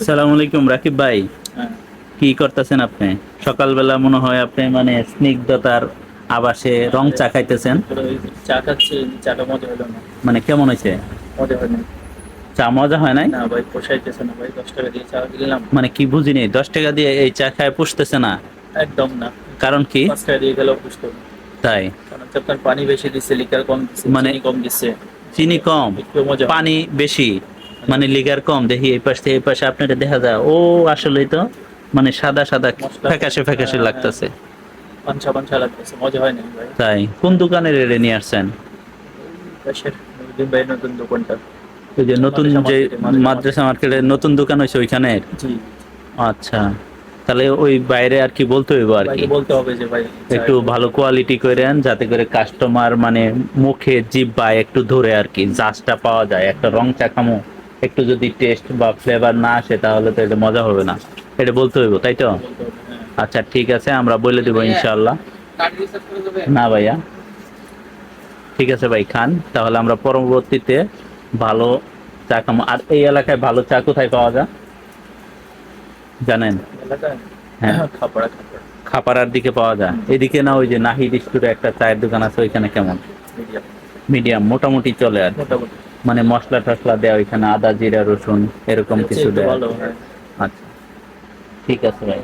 সালাম আলাইকুম রাকিব ভাই। কি করতেছেন আপনি? সকালবেলা মনে হয় আপনি মানে স্নিগ্ধতার আবাসে রং চা খাইতেছেন। চা খাচ্ছি চাটা মজা হলো না। মানে কেমন হয়েছে? মজা হয় না চা মজা হয় নাই? না ভাই পোষাইতেছে না ভাই দশ টাকা দিয়ে চা দিলাম। মানে কি বুঝিনি দশ টাকা দিয়ে এই চা খায় পুষতেছে না। একদম না। কারণ কি? পাঁচ টাকা দিয়ে গেলেও পুষতো তাই। কারণ আপনার পানি বেশি দিচ্ছে লিকার কম মানে- কম দিচ্ছে। চিনি কম পানি বেশি। মানে লিগার কম দেখি এই পাশ থেকে এই পাশে আপনারা দেখা যায়। ও আসলেই তো মানে সাদা সাদা ফ্যাকাশে ফ্যাকাশে হ্যাঁ, লাগতেছে। পাঞ্চা পাঞ্চা লাগতেছে মজা হয় না ভাই। তাই কোন দোকানের এড়ে নিয়ে আসছেন? ভাই নতুন দোকানটা। ওই যে নতুন মাদ্রাসা যে মার্কেটে, মাদ্রাসা মার্কেটের নতুন দোকান হয়েছে ওইখানে? জি। আচ্ছা তাহলে ওই বাইরে আর কি বলতে হইব আর কি? বলতে হবে যে ভাই একটু ভালো কোয়ালিটি করেন যাতে করে কাস্টমার মানে মুখে জিব্বায় একটু ধরে আর কি জাজটা পাওয়া যায় একটা রং চাকামো একটু যদি টেস্ট বা ফ্লেভার না আসে, তাহলে তো এটা মজা হবে না। এটা বলতে হইব, তাই তো। আচ্ছা ঠিক আছে, আমরা বলে দেবো ইনশাল্লাহ না ভাইয়া। ঠিক আছে ভাই, খান। তাহলে আমরা পরবর্তীতে ভালো চা খামো। আর এই এলাকায় ভালো চা কোথায় পাওয়া যায়? জানেন? হ্যাঁ। খাপড়া খাপড়া খাপাড়ার দিকে পাওয়া যায়। এদিকে না, ওই যে নাহিদ স্টোরে একটা চায়ের দোকান আছে, ওইখানে কেমন? মিডিয়াম। মিডিয়াম, মোটামুটি চলে আর মোটামুটি মানে মশলা টসলা দেওয়া ওইখানে আদা জিরা রসুন এরকম কিছু দেয়। আচ্ছা। ঠিক আছে ভাই।